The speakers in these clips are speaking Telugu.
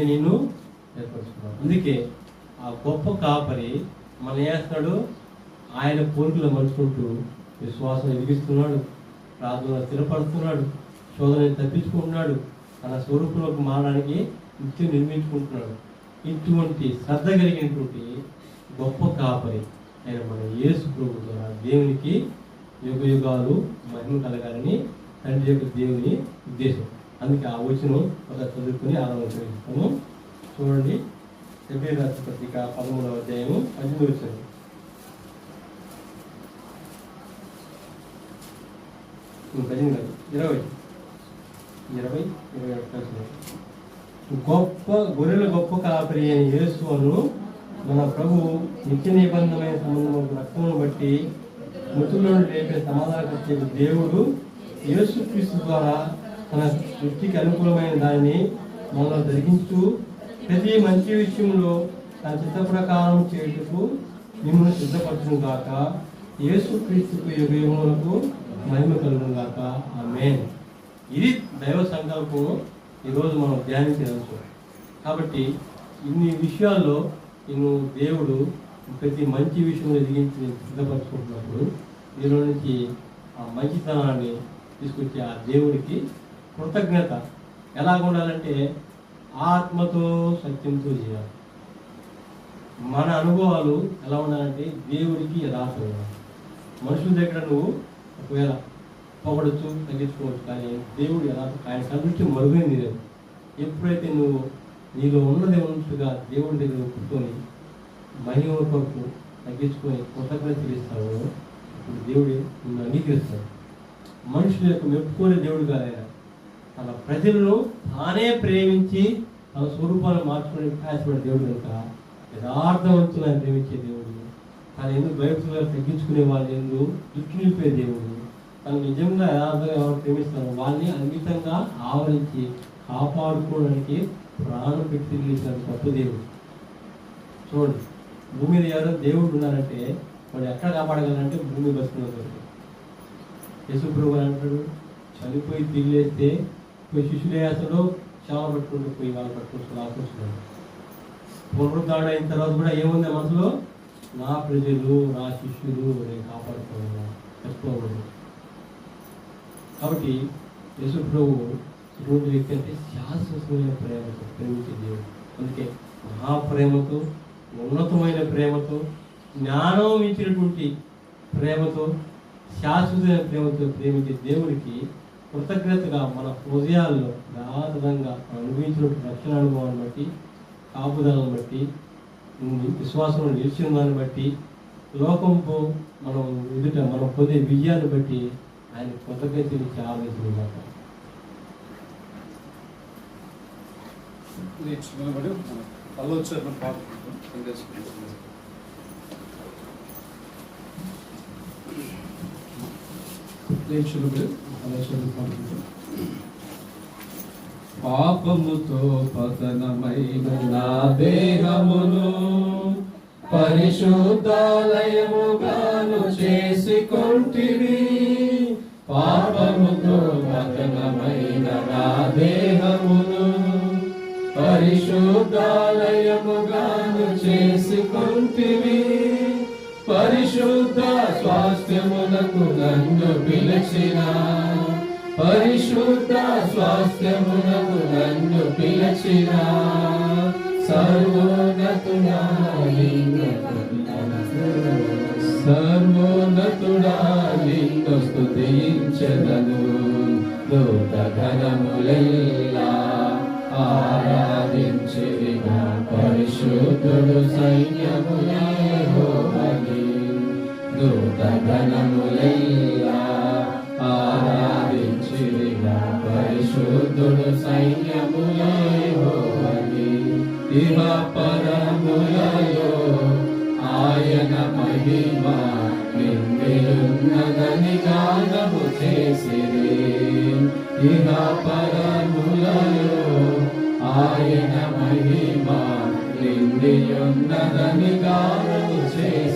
నిన్ను ఏర్పరచుకున్నాడు అందుకే ఆ గొప్ప కాపరి మన చేస్తున్నాడు? ఆయన కోరికలు మలుచుకుంటూ విశ్వాసం ఎదిగిస్తున్నాడు. ప్రార్థన స్థిరపడుతున్నాడు. శోధనని తప్పించుకుంటున్నాడు. తన స్వరూపంలోకి మారడానికి నిత్యం నిర్మించుకుంటున్నాడు. ఇటువంటి శ్రద్ధ కలిగినటువంటి గొప్ప కాపరి ఆయన మన యేసు ప్రభు ద్వారా దేవునికి యుగ యుగాలు మహిమ కలగాలని తండ్రి యొక్క దేవుని ఉద్దేశం. అందుకే ఆ వచనం ఒక చదువుకుని ఆరంభిస్తాము చూడండి. ఎబ్రి రాష్ట్ర పత్రిక పదమూడవ అధ్యాయము పద్దెనిమిది వచ్చింది పద్దెనిమిది ఇరవై. ఇరవై ఇరవై ఒకటి గొప్ప గొర్రెల గొప్ప కాపరి అయిన యేసును మన ప్రభు నిత్య నిబంధమైన సంబంధం రక్తమును బట్టి మృతుల్లో లేపే సమాధానకర్త దేవుడు యేసుక్రీస్తు ద్వారా తన దృష్టికి అనుకూలమైన దానిని మనలో జరిగించు. ప్రతి మంచి విషయంలో తన చిత్త ప్రకారం చేయుటకు మిమ్మల్ని సిద్ధపరచును గాక. యేసు క్రీస్తుకు యుగములకు మహిమ కలుగును గాక. ఆమె ఇది దైవ సంకల్పం ఈరోజు మనం ధ్యానించవచ్చు కాబట్టి ఇన్ని విషయాల్లో నేను దేవుడు ప్రతి మంచి విషయంలో ఎదిగించి సిద్ధపరచుకుంటున్నప్పుడు దీనిలో నుంచి ఆ మంచితనాన్ని తీసుకొచ్చి ఆ దేవుడికి కృతజ్ఞత. ఎలా ఉండాలంటే ఆత్మతో సత్యంతో చేయాలి మన అనుభవాలు ఎలా ఉండాలంటే దేవుడికి యథార్థం మనుషుల దగ్గర నువ్వు ఒకవేళ పొగడచ్చు తగ్గించుకోవచ్చు కానీ దేవుడు ఎలా ఆయన కనుంచి మరుగుని లేదు ఎప్పుడైతే నువ్వు నీలో ఉన్నది ఉన్నట్టుగా దేవుడి దగ్గర కూర్చొని మహిమ కొరకు తగ్గించుకొని కృతజ్ఞత చెల్లిస్తావు ఇప్పుడు దేవుడు నిన్ను అంగీకరిస్తాడు. మనుషుల యొక్క మెప్పుకునే దేవుడు కాదు తన ప్రజలను తానే ప్రేమించి తన స్వరూపాన్ని మార్చుకునే ఆశపడే దేవుడు కనుక యథార్థవంతులను ప్రేమించే దేవుడు. తను ఎందుకు భయపడుతున్నా తగ్గించుకునే వాళ్ళు ఎందు దృష్టి నిలిపే దేవుడు. తను నిజంగా యథార్థంగా ఎవరు ప్రేమిస్తారో వాళ్ళని అమితంగా ఆవరించి కాపాడుకోవడానికి ప్రాణం పెట్టి తిరిగేసిన గొప్ప దేవుడు. చూడండి భూమి మీద ఎవరో దేవుడు ఉన్నారంటే వాడు ఎక్కడ కాపాడగలంటే భూమి బతుకున్న యశుప్రభు గారు అంటాడు చనిపోయి తిరిగేస్తే పోయి శిష్యులు వేస్తాడు చావ పట్టుకుంటూ పోయి వాళ్ళు పట్టుకుంటూ లాక్కొస్తున్నాడు పునరుద్ధారణ అయిన తర్వాత కూడా ఏముంది మనసులో? నా ప్రజలు నా శిష్యులు నేను కాపాడుకోవాలి? చెప్పుకోకూడదు కాబట్టి యేసు ప్రభు ఇటువంటి వ్యక్తి అంటే శాశ్వతమైన ప్రేమతో ప్రేమించే దేవుడు. అందుకే మహాప్రేమతో ఉన్నతమైన ప్రేమతో జ్ఞానం ఇచ్చినటువంటి ప్రేమతో శాశ్వతమైన ప్రేమతో ప్రేమించే దేవుడికి కృతజ్ఞతగా మన హృదయాల్లో యథాతథంగా మనం అనుభవించినటువంటి రక్షణ అనుభవాన్ని బట్టి కాపుదలను బట్టి విశ్వాసంలో నిలిచిన దాన్ని బట్టి లోకంపు మనం ఎదుట మనం పొందే విజయాన్ని బట్టి ఆయన కృతజ్ఞతని చాలా ఆలోచించాక నేర్చుకున్నబడి ఆలోచన నేర్చుకున్నబడి ఆలోచన పాపముతో పతనమైన నా దేహమును పరిశుద్ధాలయముగాను చేసి కొంటివి పాపముతో పతనమైన నా దేహమును పరిశుద్ధాలయముగాను చేసి కొంటివి పరిశుద్ధ స్వాస్థ్యమునకు నన్ను పిలిచిన. పరిశుద్ధ స్వాస్థ్యమునకు నన్ను పిలిచిన. సర్వోన్నతుడా నిన్ను సర్వోన్నతుడా నిన్ను స్తుతించెదను దూత ఘనములెల్లా ఆరాధించిగా పరిశుద్ధుడు సైన్యములే. దూత ఆరాధించిగా పరిశుద్ధుడు సైన్యములేహోవని ఇహ పరములలో ఆయన మహిమ నిండియున్నదని గానము చేసిరి. ఇహ పరములలో ఆయన మహిమ నిండియున్నదని గానము చేసిరి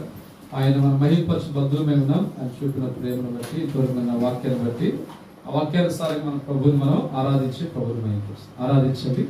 ఆయన మన మహిళపరచు బంధువులమే ఉన్నాం. ఆయన చూపిన ప్రేమను బట్టి దూరమైన వాక్యాన్ని బట్టి. ఆ వాక్యానుసారంగా మన ప్రభుని మనం ఆరాధించి ప్రభుని మహిళపరుస్తాం ఆరాధించండి.